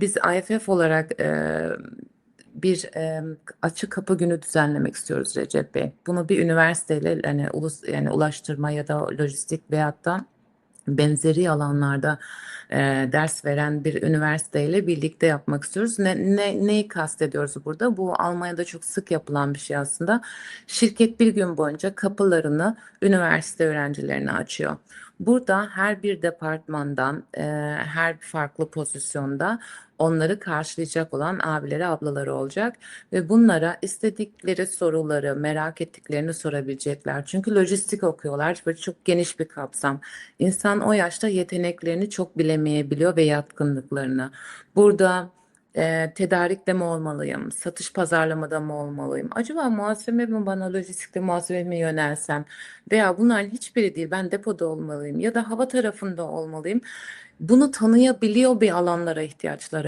Biz IFF olarak e, bir e, açık kapı günü düzenlemek istiyoruz Recep Bey. Bunu bir üniversiteyle hani ulus yani ulaştırma ya da lojistik veyahut da benzeri alanlarda e, ders veren bir üniversiteyle birlikte yapmak istiyoruz. Ne, ne, neyi kastediyoruz burada? Bu Almanya'da çok sık yapılan bir şey aslında. Şirket bir gün boyunca kapılarını üniversite öğrencilerine açıyor. Burada her bir departmandan, e, her farklı pozisyonda onları karşılayacak olan abileri, ablaları olacak ve bunlara istedikleri soruları, merak ettiklerini sorabilecekler. Çünkü lojistik okuyorlar ve çok geniş bir kapsam. İnsan o yaşta yeteneklerini çok bilemeyebiliyor ve yatkınlıklarını. Burada e, tedarikte mi olmalıyım, satış pazarlamada mı olmalıyım, acaba muhasebe mi bana lojistikte muhasebe mi yönelsem veya bunların hiçbiri değil ben depoda olmalıyım ya da hava tarafında olmalıyım. Bunu tanıyabiliyor bir alanlara ihtiyaçları var.